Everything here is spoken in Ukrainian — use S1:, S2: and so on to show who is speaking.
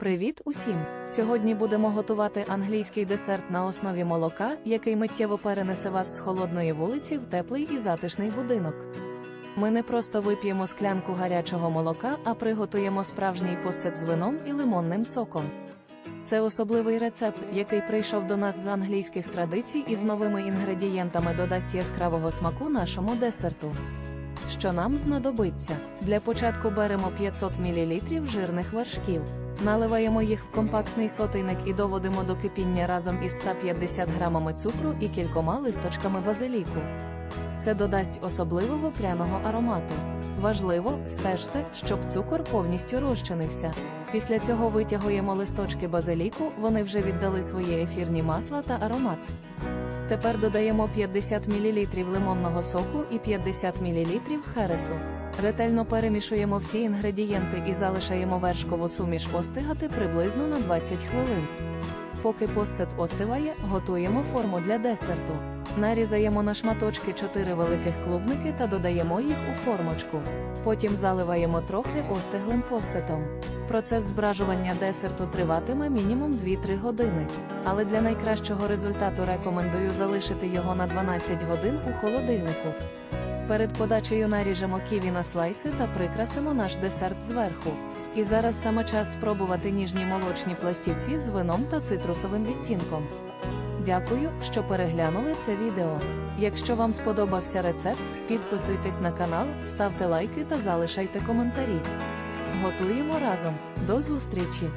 S1: Привіт усім! Сьогодні будемо готувати англійський десерт на основі молока, який миттєво перенесе вас з холодної вулиці в теплий і затишний будинок. Ми не просто вип'ємо склянку гарячого молока, а приготуємо справжній посет з вином і лимонним соком. Це особливий рецепт, який прийшов до нас з англійських традицій і з новими інгредієнтами додасть яскравого смаку нашому десерту. Що нам знадобиться? Для початку беремо 500 мл жирних вершків. Наливаємо їх в компактний сотейник і доводимо до кипіння разом із 150 грамами цукру і кількома листочками базиліку. Це додасть особливого пряного аромату. Важливо, стежте, щоб цукор повністю розчинився. Після цього витягуємо листочки базиліку, вони вже віддали свої ефірні масла та аромат. Тепер додаємо 50 мл лимонного соку і 50 мл хересу. Ретельно перемішуємо всі інгредієнти і залишаємо вершкову суміш остигати приблизно на 20 хвилин. Поки посет остиває, готуємо форму для десерту. Нарізаємо на шматочки 4 великих клубники та додаємо їх у формочку. Потім заливаємо трохи остиглим посетом. Процес збражування десерту триватиме мінімум 2-3 години, але для найкращого результату рекомендую залишити його на 12 годин у холодильнику. Перед подачею наріжемо ківі на слайси та прикрасимо наш десерт зверху. І зараз саме час спробувати ніжні молочні пластівці з вином та цитрусовим відтінком. Дякую, що переглянули це відео. Якщо вам сподобався рецепт, підписуйтесь на канал, ставте лайки та залишайте коментарі. Готуємо разом. До зустрічі!